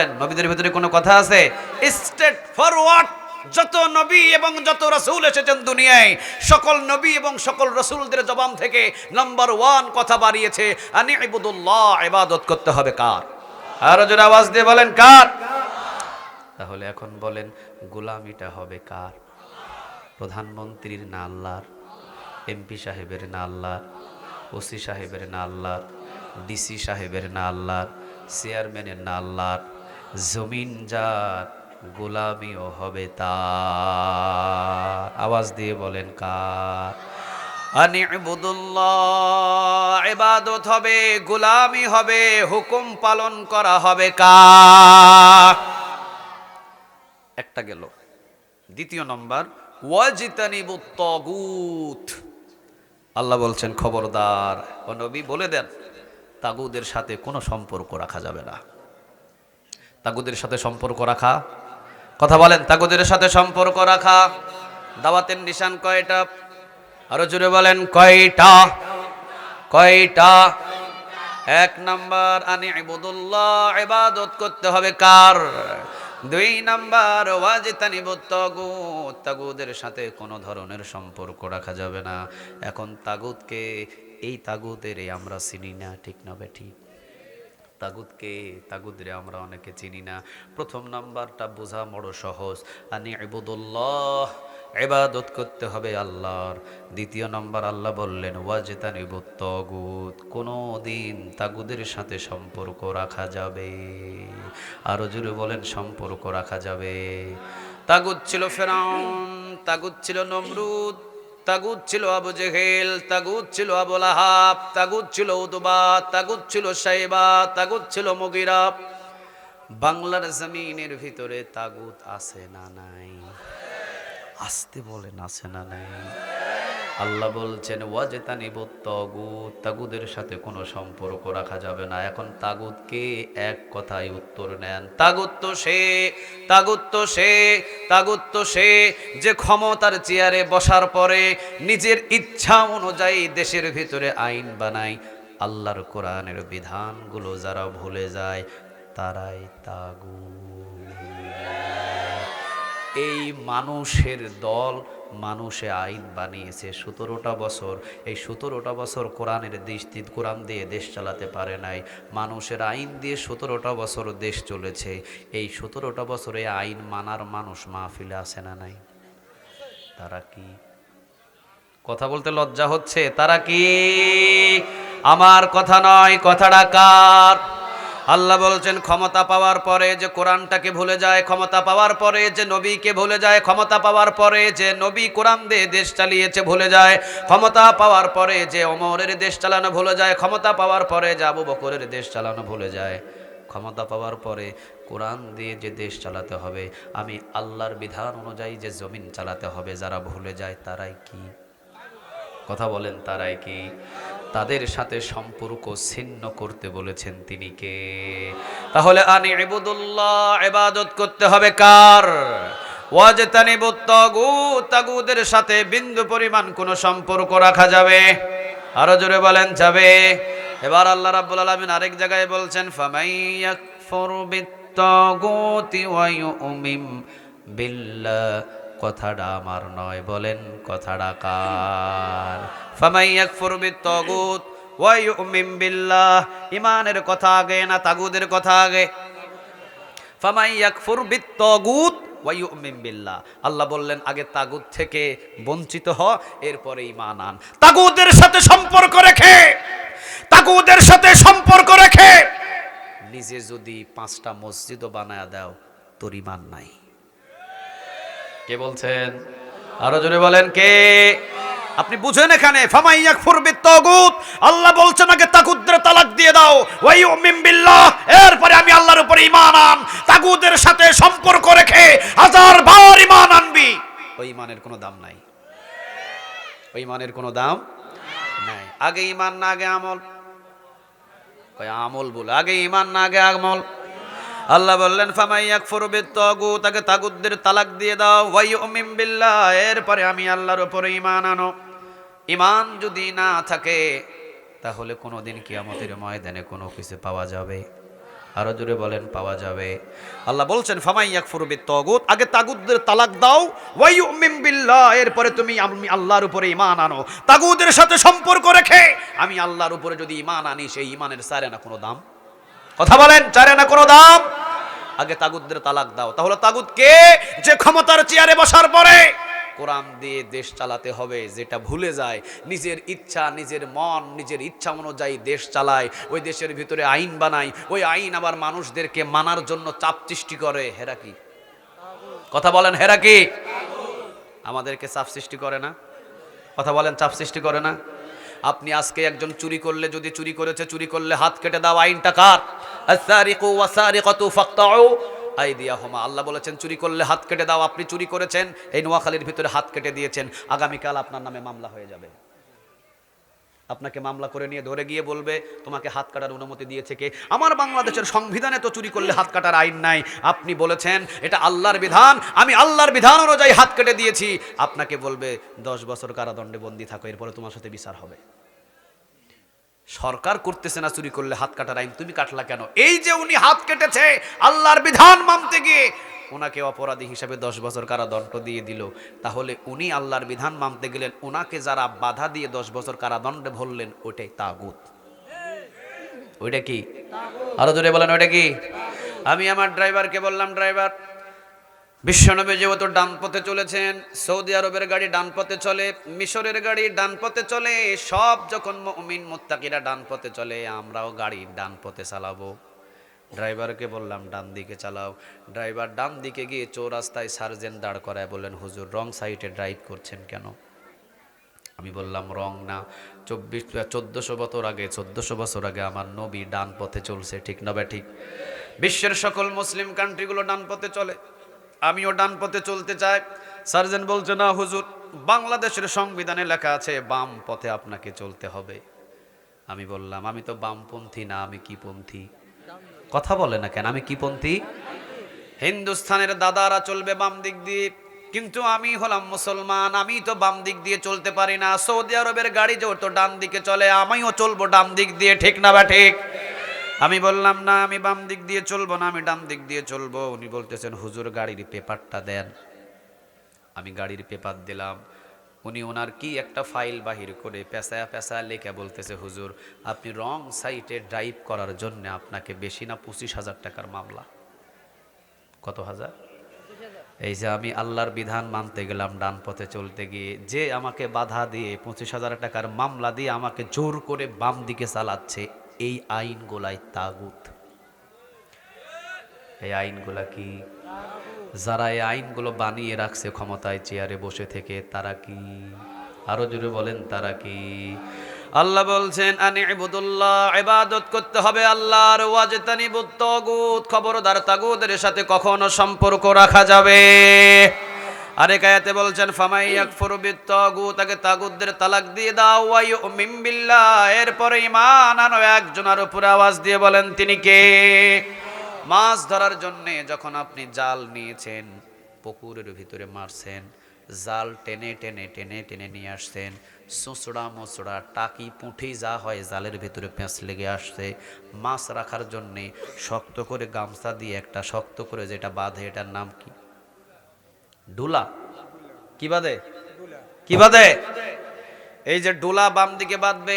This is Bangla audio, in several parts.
বলেন, নবীদের ভিতরে কোনো কথা আছে? স্টেট ফরওয়ার্ড যত নবী এবং যত রসুল এসেছেন দুনিয়ায়, সকল নবী এবং সকল রসুলদের জবান থেকে নাম্বার ওয়ান কথা বাড়িয়েছে, আনি ইবুদুল্লাহ, ইবাদত করতে হবে কার? আরও জোরে আওয়াজ দিয়ে বলেন, কার? তাহলে এখন বলেন, গোলামিটা হবে কার? প্রধানমন্ত্রীর না আল্লাহর? এমপি সাহেবের না আল্লাহর? ওসি সাহেবের না আল্লাহর? ডিসি সাহেবের না আল্লাহর? চেয়ারম্যানের না আল্লাহর? জমিন যার গোলামিও হবে তার। আওয়াজ দিয়ে বলেন কার? ইবাদত হবে, গোলামি হবে, হুকুম পালন করা হবে কার? একটা গেল। দ্বিতীয় নম্বর ওয়াজিতানিবুত আল্লাহ বলছেন, খবরদার। ও নবী বলে দেন তাগুদের সাথে কোনো সম্পর্ক রাখা যাবে না। তাগুদের সাথে সম্পর্ক রাখা। কথা বলেন, তাগুদের সাথে সম্পর্ক রাখা। দাওয়াতের নিশান কয়টা? আরও জোরে বলেন, কয়টা? কয়টা? এক নাম্বার, আনি ইবুদুল্লাহ, ইবাদত করতে হবে কার? দুই নাম্বার ওয়াজিতানি তাগুত। তাগুদের সাথে কোনো ধরনের সম্পর্ক রাখা যাবে না। এখন তাগুতকে, এই তাগুতের আমরা চিনি না, ঠিক না বে ঠিক? তাগুদকে তাগুদরে আমরা অনেকে চিনি না। প্রথম নাম্বারটা বোঝা বড় সহজ। আনি ইবুদুল্লাহ, ইবাদত করতে হবে আল্লাহর। দ্বিতীয় নম্বর আল্লাহ বললেন, ওয়াজেতানি তগুদ কোনো দিন তাগুদের সাথে সম্পর্ক রাখা যাবে। আরও জোরে বলেন, সম্পর্ক রাখা যাবে। তাগুদ ছিল ফেরাউন তাগুদ ছিল নমরুদ। তাগুদ ছিল আবু জেহেল তাগুদ ছিল আবুল আহাব তাগুদ ছিল উদবা তাগুদ ছিল সাইবা তাগুদ ছিল মুগিরা। বাংলার জমিনের ভিতরে তাগুদ আছে না নাই? আসতে বলেন, আছে না নাই? আল্লাহ বলছেন, ওয়াজেতানি তাগুত। তাগুদের সাথে কোনো সম্পর্ক রাখা যাবে না। এখন তাগুতকে এক কথায় উত্তর নেন, তাগুত তো সে, তাগুত তো সে, তাগুত তো সে, যে ক্ষমতার চেয়ারে বসার পরে নিজের ইচ্ছা অনুযায়ী দেশের ভিতরে আইন বানায়। আল্লাহর কোরআনের বিধানগুলো যারা ভুলে যায়, তারাই তাগুত। এই মানুষের দল মানুষে আইন বানিয়েছে। সতেরোটা বছর, এই সতেরোটা বছর কোরআনের দেশ কোরআন দিয়ে দেশ চালাতে পারে নাই। মানুষের আইন দিয়ে সতেরোটা বছর দেশ চলেছে। এই সতেরোটা বছরে আইন মানার মানুষ মাহফিলে আসে না নাই? তারা কি? কথা বলতে লজ্জা হচ্ছে? তারা কি? আমার কথা নয়, কথাটা কার? আল্লাহ বলছেন, ক্ষমতা পাওয়ার পরে যে কোরআনটাকে ভুলে যায়, ক্ষমতা পাওয়ার পরে যে নবীকে ভুলে যায়, ক্ষমতা পাওয়ার পরে যে নবী কোরআন দিয়ে দেশ চালিয়েছে ভুলে যায়, ক্ষমতা পাওয়ার পরে যে অমরের দেশ চালানো ভুলে যায়, ক্ষমতা পাওয়ার পরে যে আবু বকরের দেশ চালানো ভুলে যায়, ক্ষমতা পাওয়ার পরে কোরআন দিয়ে যে দেশ চালাতে হবে, আমি আল্লাহর বিধান অনুযায়ী যে জমিন চালাতে হবে, যারা ভুলে যায় তারাই কি? কথা বলেন, তারাই কি? তাদের সাথে সম্পর্ক ছিন্ন করতে বলেছেন তিনি কে? তাহলে আনি ইবুদুল্লাহ ইবাদত করতে হবে কার? ওয়াজতানিবু তাগুত তাগুদের সাথে বিন্দু পরিমাণ কোনো সম্পর্ক রাখা যাবে? আরও জোরে বলেন, যাবে। এবার আল্লাহ রাব্বুল আলামিন আরেক জায়গায় বলছেন ফামাইয়াকফুর বিত্তাগুতি ওয়া ইউমিন বিল্লাহ কথাটা আমার নয় বলেন কথাটা কার? ফামাইয়াকফুর বিত্তাগুত ওয়া ইউমিন বিল্লাহ ইমানের কথা আগে না তাগুদের কথা আগে? ফামাইয়াকফুর বিত্তাগুত ওয়া ইউমিন বিল্লাহ। আল্লাহ বললেন, আগে তাগুত থেকে বঞ্চিত হ, এরপরে ঈমান আন। তাগুদের সাথে সম্পর্ক রেখে তাগুদের সাথে সম্পর্ক রেখে নিজে যদি পাঁচটা মসজিদও বানায় দাও, তোর ইমান নাই। কে বলছেন? আরও জোরে বলেন, কে? আপনি বুঝেন এখানে ফামাইয়াক ফুরবি তাগুত আল্লাহ বলছেন আগে তাগুতদের তালাক দিয়ে দাও ওয়াই উমিন বিল্লাহ, এরপরে আমি আল্লাহর উপরে ঈমান আন, তাগুতের সাথে সম্পর্ক রেখে হাজার বার ঈমান আনবি। ওই ঈমানের কোনো দাম নাই। ওই ঈমানের কোনো দাম নাই। আগে ঈমান না, আগে আমল। কয় আমল বলে, আগে ঈমান না, আগে আমল। আল্লাহ বললেন ফামাইয়াক ফুরবিত তাগু তাকে তাগুদদের তালাক দিয়ে দাও। ওয়াই উমিন বিল্লাহ এরপরে আমি আল্লাহর উপরে ঈমান আনো। ইমান যদি না থাকে, তাহলে কোনোদিন কিয়ামতের ময়দানে কোনো কিছু পাওয়া যাবে। আরও জোরে বলেন, পাওয়া যাবে। আল্লাহ বলছেন ফামাইয়াক ফুরবি তগুত আগে তাগুদদের তালাক দাও। ওয়াইউমিন বিল্লাহ এরপরে তুমি আমি আল্লাহর উপরে ইমান আনো। তাগুদের সাথে সম্পর্ক রেখে আমি আল্লাহর উপরে যদি ঈমান আনি, সেই ঈমানের সারে না কোনো দাম। কথা বলেন, চারে না কোনো দাম? আগে তাগুদদের তালাক দাও। তাহলে তাগুদ কে যে ক্ষমতার চেয়ারে বসার পরে কোরআন দিয়ে দেশ চালাতে হবে, যেটা ভুলে যায়। নিজের ইচ্ছা, নিজের মন, নিজের ইচ্ছা অনুযায়ী দেশ চালায়। ওই দেশের ভিতরে আইন বানায়। ওই আইন আবার মানুষদেরকে মানার জন্য চাপ সৃষ্টি করে। হেরা কি? কথা বলেন, হেরা কি? আমাদেরকে চাপ সৃষ্টি করে না? কথা বলেন, চাপ সৃষ্টি করে না? আপনি আজকে একজন চুরি করলে, যদি চুরি করেছে, চুরি করলে হাত কেটে দাও, আইনটা কার? আইদিয়াহুমা আল্লাহ বলেছেন, চুরি করলে হাত কেটে দাও, আপনি চুরি করেছেন, এই নোয়াখালীর ভিতরে হাত কেটে দিয়েছেন, আগামীকাল আপনার নামে মামলা হয়ে যাবে। আপনাকে মামলা করে নিয়ে ধরে গিয়ে বলবে, তোমাকে হাত কাটার অনুমতি দিয়েছে কে? আমার বাংলাদেশের সংবিধানে তো চুরি করলে হাত কাটার আইন নাই। আপনি বলেছেন, এটা আল্লাহর বিধান। আমি আল্লাহর বিধান অনুযায়ী হাত কেটে দিয়েছি। আপনাকে বলবে, দশ বছর কারাদণ্ডে বন্দি থাকো, এরপরে তোমার সাথে বিচার হবে। সরকার করতেছে না চুরি করলে হাত কাটার আইন, তুমি কাটলা কেন? এই যে উনি হাত কেটেছে, আল্লাহর বিধান মানতে গিয়ে ওনাকে অপরাধী হিসাবে দশ বছর কারাদণ্ড দিয়ে দিল। তাহলে উনি আল্লাহর বিধান মানতে গেলেন ওনাকে যারা বাধা দিয়ে দশ বছর কারাদণ্ডে ভরলেন, ওইটাই তাগুত। ওইটা কি? আরও জোরে বলেন, ওইটা কি? আমি আমার ড্রাইভারকে বললাম, ড্রাইভার, বিশ্বনবী যেহেতু ডান পথে চলেছেন, সৌদি আরবের গাড়ি ডান পথে চলে, মিশরের গাড়ি ডান পথে চলে, সব যখন মুমিন মুত্তাকিরা ডান পথে চলে, আমরাও গাড়ি ডান পথে চালাবো। ড্রাইভারকে বললাম, ডান দিকে চালাও। ড্রাইভার ডান দিকে গিয়ে চৌরাস্তায় সার্জেন্ট দাঁড় করায় বললেন, হুজুর, রং সাইডে ড্রাইভ করছেন কেন? আমি বললাম, রং না। চব্বিশ চোদ্দশো বছর আগে, চোদ্দশো বছর আগে আমার নবী ডান পথে চলছে, ঠিক না বে ঠিক? বিশ্বের সকল মুসলিম কান্ট্রিগুলো ডান পথে চলে। আমিও ডান পথে চলতে চাই। সার্জেন্ট বলছে, না হুজুর, বাংলাদেশের সংবিধানে লেখা আছে, বাম পথে আপনাকে চলতে হবে। আমি বললাম, আমি তো বামপন্থী না, আমি কি পন্থী? কথা বলে না কেন? আমি কি পন্থী? হিন্দুস্থানের দাদারা চলবে বাম দিক দিয়ে। কিন্তু আমি হলাম মুসলমান, আমি তো বাম দিক দিয়ে চলতে পারি না। সৌদি আরবের গাড়ি যে তো ডান দিকে চলে, আমিও চলবো ডান দিক দিয়ে, ঠিক না বা ঠিক? আমি বললাম, না, আমি বাম দিক দিয়ে চলবো না, আমি ডান দিক দিয়ে চলবো। উনি বলতেছেন, হুজুর, গাড়ির পেপারটা দেন। আমি গাড়ির পেপার দিলাম। উনি ওনার কি একটা ফাইল বাহির করে পেঁচায়া পেঁচায়া লেখা বলতেছে, হুজুর, আপনি রং সাইটে ড্রাইভ করার জন্য আপনাকে বেশি না পঁচিশ হাজার টাকার মামলা। কত হাজার? এই যে আমি আল্লাহর বিধান মানতে গেলাম, ডান পথে চলতে গিয়ে। যে আমাকে বাধা দিয়ে পঁচিশ হাজার টাকার মামলা দিয়ে আমাকে জোর করে বাম দিকে চালাচ্ছে, এই আইনগুলাই তাগুত। এই আইনগুলা কি? যারা এই আইনগুলো বানিয়ে রাখছে ক্ষমতায় চেয়ারে বসে থেকে, তারা কি? আরও জোরে বলেন, তারা কি? আল্লাহ বলছেন, আনি ইবুদুল্লাহ, ইবাদত করতে হবে আল্লাহর ওয়াজতানি তাগুত। খবরদার তাগুদের সাথে কখনো সম্পর্ক রাখা যাবে। আরেক আয়াতে বলছেন, ফামাই ইয়াকফুরু বিত্তাগুত তাকে তাগুতদের তালাক দিয়ে দাও। ওয়া ইউমিন বিল্লাহ। এরপরে ঈমান আনো। একজনের উপরে আওয়াজ দিয়ে বলেন, তিনি কে? মাছ ধরার জন্য যখন আপনি জাল নিয়েছেন পুকুরের ভিতরে মারছেন জাল টেনে টেনে টেনে টেনে নিয়ে আসছেন সুঁচড়া মোচড়া টাকি পুঁঠি যা হয় জালের ভিতরে পেঁচ লেগে আসছে মাছ রাখার জন্যে শক্ত করে গামছা দিয়ে একটা শক্ত করে যেটা বাঁধে এটার নাম কি? ডুলা। কি বাঁধে? কি বাঁধে? এই যে ডোলা বাম দিকে বাঁধবে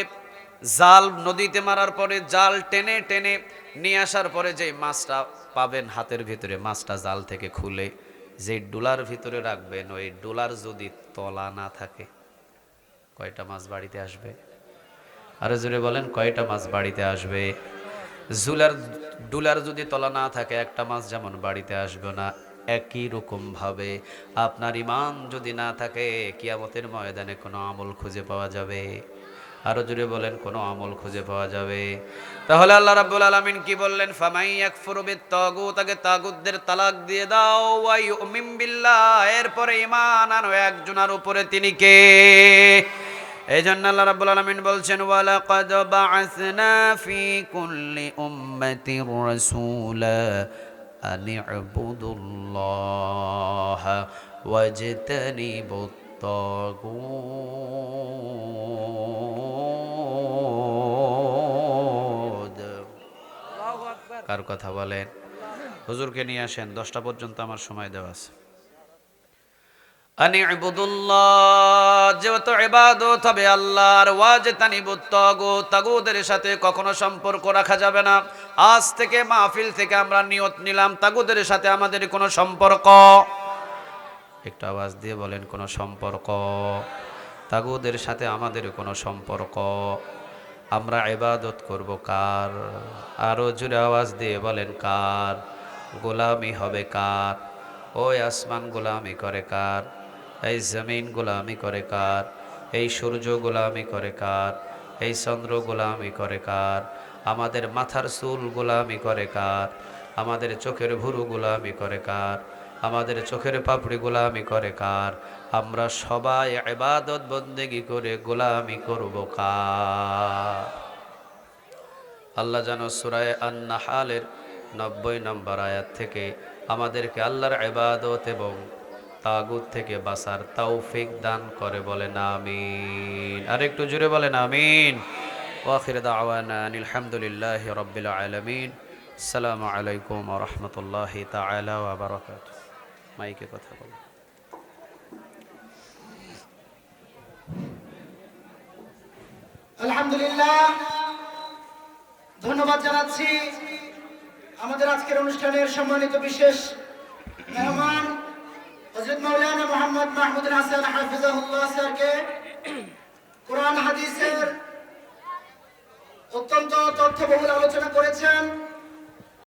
জাল নদীতে মারার পরে জাল টেনে টেনে নিয়ে আসার পরে যে মাছটা পাবেন হাতের ভিতরে, মাছটা জাল থেকে খুলে যে ডোলার ভিতরে রাখবেন, ওই ডোলার যদি তলা না থাকে, কয়টা মাছ বাড়িতে আসবে? আরও জোরে বলেন, কয়টা মাছ বাড়িতে আসবে? জুলার ডুলার যদি তলা না থাকে, একটা মাছ যেমন বাড়িতে আসবে না, একই রকম ভাবে আপনার ইমান যদি না থাকে, কিয়ামতের ময়দানে কোনো আমল খুঁজে পাওয়া যাবে। আরও জুড়ে বলেন, কোনো আমল খুঁজে পাওয়া যাবে। তাহলে আল্লাহ রাব্বুল আলামিন কি বললেন? ফামাই ইয়াকফুরু বিত্তাগুত, আগে তাগুতদের তালাক দিয়ে দাও। ওয়া ইউমিন বিল্লাহ, এরপরে ঈমান আনো একজনের উপরে তিনি কে? এই জন্য আল্লাহ রাব্বুল আলামিন বলছেন, ওয়ালাকাদ বাআসনা ফি কুল্লি উম্মাতির রাসূলা আন ইবুদুল্লাহ ওয়াজতানিবুত তাগুত কার কথা বলেন। হুজুরকে নিয়ে আসেন, দশটা পর্যন্ত আমার সময় দেওয়া আছে। সাথে কখনো সম্পর্ক রাখা যাবে না। আজ থেকে মাহফিল থেকে আমরা নিয়ত নিলাম তাগুদের সাথে আমাদের কোনো সম্পর্ক। একটু আওয়াজ দিয়ে বলেন, কোনো সম্পর্ক। তাগুদের সাথে আমাদের কোনো সম্পর্ক। আমরা ইবাদত করব কার? আরও জুড়ে আওয়াজ দিয়ে বলেন, কার? গোলামি হবে কার? ওই আসমান গোলামি করে কার? এই জমিন গোলামি করে কার? এই সূর্য গোলামি করে কার? এই চন্দ্র গোলামি করে কার? আমাদের মাথার চুল গোলামি করে কার? আমাদের চোখের ভুরু গোলামি করে কার? আমাদের চোখের পাপড়ি গোলামি করে কার? আমরা সবাই এবাদত বন্দেগি করে গোলামি করব কার? আল্লাহ যেন সুরায় আন্নাহালের নব্বই নম্বর আয়াত থেকে আমাদেরকে আল্লাহর ইবাদত এবং তাগুত থেকে বাসার তৌফিক দান করে বলেন, আমিন। আর একটু জুড়ে বলেন, আমিন। ওয়াখির দাওয়ানা আলহামদুলিল্লাহ রব্বিল আলামিন। আসসালামু আলাইকুম রাহমাতুল্লাহি তাআলা ওয়া বারাকাতুহু। মাইকে কথা বলেন আলহামদুলিল্লাহ। ধন্যবাদ জানাচ্ছি আমাদের আজকের অনুষ্ঠানের সম্মানিত বিশেষ মেহমান হজরত মৌলানা মোহাম্মদ মাহমুদ হাসান হাফিজাহুল্লাহ স্যারকে কোরআন হাদিসের অত্যন্ত তথ্যবহুল আলোচনা করেছেন।